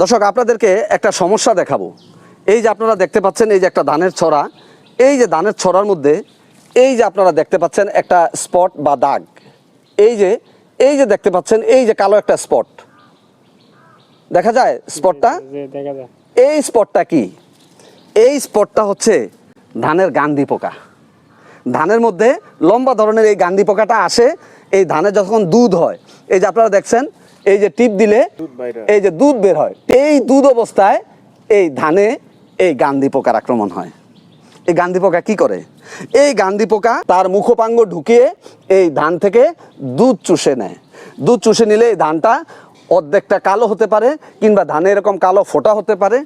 দর্শক আপনাদেরকে একটা সমস্যা দেখাবো। এই যে আপনারা দেখতে পাচ্ছেন এই যে একটা ধানের ছড়া এই যে ধানের ছড়ার মধ্যে এই যে আপনারা দেখতে পাচ্ছেন একটা স্পট বা দাগ। এই যে এই যে দেখতে পাচ্ছেন এই যে কালো একটা স্পট। দেখা যায় স্পটটা? এই স্পটটা কি? এই স্পটটা হচ্ছে ধানের গান্ধী পোকা। ধানের মধ্যে লম্বা ধরনের এই গান্ধী পোকাটা আসে এই ধানে যখন দুধ হয় এই যে আপনারা দেখছেন এই যে টিপ দিলে এই যে দুধ বের হয়। এই দুধ অবস্থায় এই ধানে এই গান্ধি পোকার আক্রমণ হয়। এই গান্ধী পোকা কি করে? এই গান্ধী পোকা তার মুখপাঙ্গ ঢুকিয়ে এই ধান থেকে দুধ চুষে নেয়। দুধ চুষে নিলে এই ধানটা অর্ধেকটা কালো হতে পারে কিংবা ধানে এরকম কালো ফোটা হতে পারে।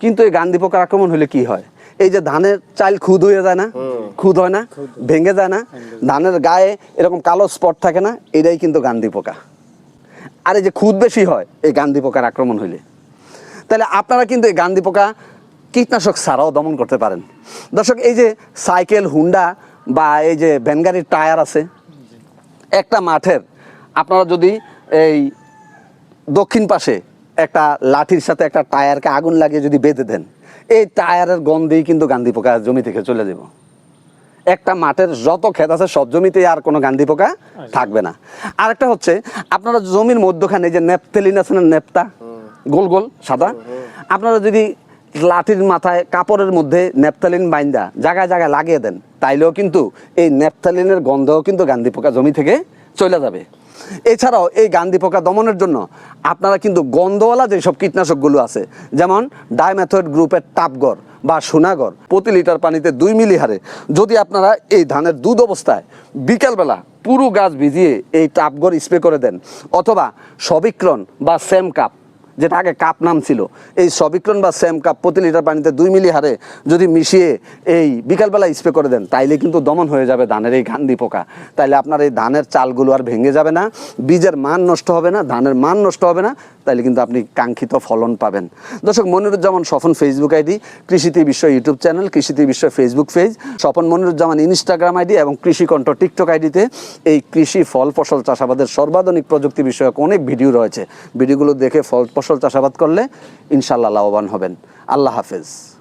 কিন্তু এই গান্ধি পোকার আক্রমণ হলে কি হয়? এই যে ধানের চাল খুদ হয়ে যায় না? খুদ হয় না? ভেঙে যায় না? ধানের গায়ে এরকম কালো স্পট থাকে না? এটাই কিন্তু গান্ধি পোকা। আর এই যে খুদ বেশি হয়, এই গান্ধী পোকার আক্রমণ হইলে। তাহলে আপনারা কিন্তু এই গান্ধী পোকা কীটনাশক ছাড়াও দমন করতে পারেন। দর্শক, এই যে সাইকেল, হুন্ডা বা এই যে ভ্যানগাড়ির টায়ার আছে, একটা মাঠের, আপনারা যদি এই দক্ষিণ পাশে একটা লাঠির সাথে একটা টায়ারকে আগুন লাগিয়ে যদি বেঁধে দেন, এই টায়ারের গন্ধেই কিন্তু গান্ধি পোকা জমি থেকে চলে যাব। একটা মাঠের যত ক্ষেত আছে সব জমিতে আর কোনো গান্ধি পোকা থাকবে না। আরেকটা হচ্ছে আপনারা জমির মধ্যখানে যে নেপতেলিন আছে না নেপতা গোল গোল সাদা? আপনারা যদি লাঠির মাথায় কাপড়ের মধ্যে নেপতালিন বাইন্দা জায়গায় জায়গায় লাগিয়ে দেন তাইলেও কিন্তু এই নেপতালিনের গন্ধও কিন্তু গান্ধি পোকা জমি থেকে চলে যাবে। এছাড়াও এই গান্ধি পোকা দমনের জন্য আপনারা কিন্তু গন্ধওয়ালা যেসব কীটনাশকগুলো আছে যেমন ডাইমেথয়েড গ্রুপের টাপগর বা সোনাগর প্রতি লিটার পানিতে দুই মিলি হারে। যদি আপনারা এই ধানের দুধ অবস্থায় বিকেলবেলা পুরো গাছ ভিজিয়ে এই টাপগর স্প্রে করে দেন, অথবা সবিক্রণ বা সেম কাপ যেটা আগে কাপ নাম ছিল। এই সবিক্রণ বা সেম কাপ প্রতি লিটার পানিতে দুই মিলি হারে যদি মিশিয়ে এই বিকালবেলা স্প্রে করে দেন, তাইলে কিন্তু দমন হয়ে যাবে ধানের এই গান্ধি পোকা। তাইলে আপনার এই ধানের চালগুলো আর ভেঙে যাবে না, বীজের মান নষ্ট হবে না, ধানের মান নষ্ট হবে না, তাইলে কিন্তু আপনি কাঙ্ক্ষিত ফলন পাবেন। দর্শক, মনিরুজ্জামান স্বপন ফেসবুক আইডি কৃষিতে বিশ্ব ইউটিউব চ্যানেল কৃষিতে বিশ্ব Facebook page Swapan Moniruzzaman Instagram ID এবং কৃষিকণ্ঠ টিকটক আইডিতে এই কৃষি ফল ফসল চাষাবাদের সর্বাধুনিক প্রযুক্তি বিষয়ক অনেক ভিডিও রয়েছে। ভিডিওগুলো দেখে ফল ফসল চাষাবাদ করলে ইনশাল্লাহ লাভবান হবেন। আল্লাহ হাফেজ।